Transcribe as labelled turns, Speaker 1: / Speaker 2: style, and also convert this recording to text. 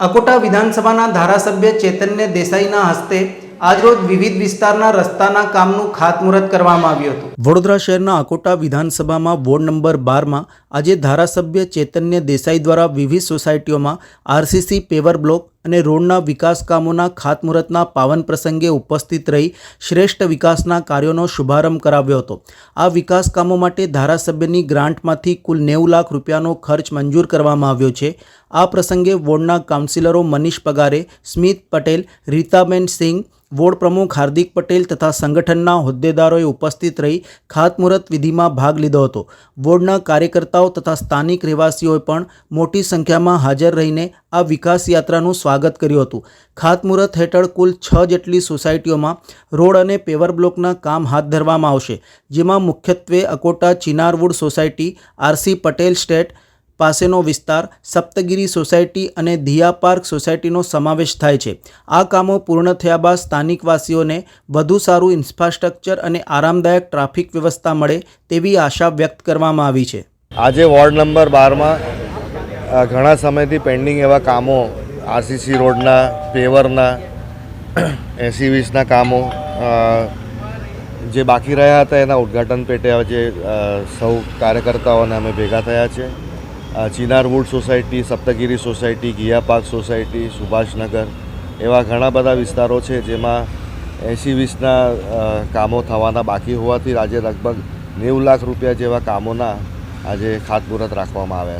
Speaker 1: અકોટા વિધાનસભાના ધારાસભ્ય ચૈતન્ય દેસાઈના હસ્તે આજરોજ વિવિધ વિસ્તારના રસ્તાના કામનું ખાતમુહૂર્ત કરવામાં આવ્યું હતું. વડોદરા શહેરના અકોટા વિધાનસભામાં વોર્ડ નંબર બારમાં આજે ધારાસભ્ય ચૈતન્ય દેસાઈ દ્વારા વિવિધ સોસાયટીઓમાં આરસીસી પેવર બ્લોક અને રોડના વિકાસ કામોના ખાતમુહૂર્તના પાવન પ્રસંગે ઉપસ્થિત રહી શ્રેષ્ઠ વિકાસના કાર્યોનો શુભારંભ કરાવ્યો હતો. આ વિકાસ કામો માટે ધારાસભ્યની ગ્રાન્ટમાંથી કુલ નેવું લાખ રૂપિયાનો ખર્ચ મંજૂર કરવામાં આવ્યો છે. આ પ્રસંગે વોર્ડના કાઉન્સિલરો મનીષ પગારે, સ્મિત પટેલ, રીતાબેન સિંઘ, વોર્ડ પ્રમુખ હાર્દિક પટેલ તથા સંગઠનના હોદ્દેદારોએ ઉપસ્થિત રહી ખાતમુહૂર્ત વિધિમાં ભાગ લીધો હતો. વોર્ડના કાર્યકર્તાઓ તથા સ્થાનિક રહેવાસીઓએ પણ મોટી સંખ્યામાં હાજર રહીને આ વિકાસ યાત્રાનું સ્વાગત કર્યું હતું. ખાતમુહૂર્ત હેઠળ કુલ છ જેટલી સોસાયટીઓમાં રોડ અને પેવર બ્લોકના કામ હાથ ધરવામાં આવશે, જેમાં મુખ્યત્વે Akota Chinarwood society, R C Patel estate પાસેનો વિસ્તાર, સપ્તગીરી સોસાયટી અને ધિયા પાર્ક સોસાયટીનો સમાવેશ થાય છે. આ કામો પૂર્ણ થયા બાદ સ્થાનિકવાસીઓને વધુ સારું ઇન્ફ્રાસ્ટ્રક્ચર અને આરામદાયક ટ્રાફિક વ્યવસ્થા મળે તેવી આશા વ્યક્ત કરવામાં આવી છે.
Speaker 2: આજે વોર્ડ નંબર બારમાં ઘણા સમયથી પેન્ડિંગ એવા કામો, આરસીસી રોડના, પેવરના, એસી વીસના કામો જે બાકી રહ્યા હતા એના ઉદ્ઘાટન પેટે જે સૌ કાર્યકર્તાઓને અમે ભેગા થયા છે. Chinar wood society, Saptagiri society Gia park society, Subhashnagar એવા ઘણા બધા વિસ્તારો છે જેમાં એંસી વીસના કામો થવાના બાકી હોવાથી આજે લગભગ નેવું લાખ રૂપિયા જેવા કામોના આજે ખાતમુહૂર્ત રાખવામાં આવ્યા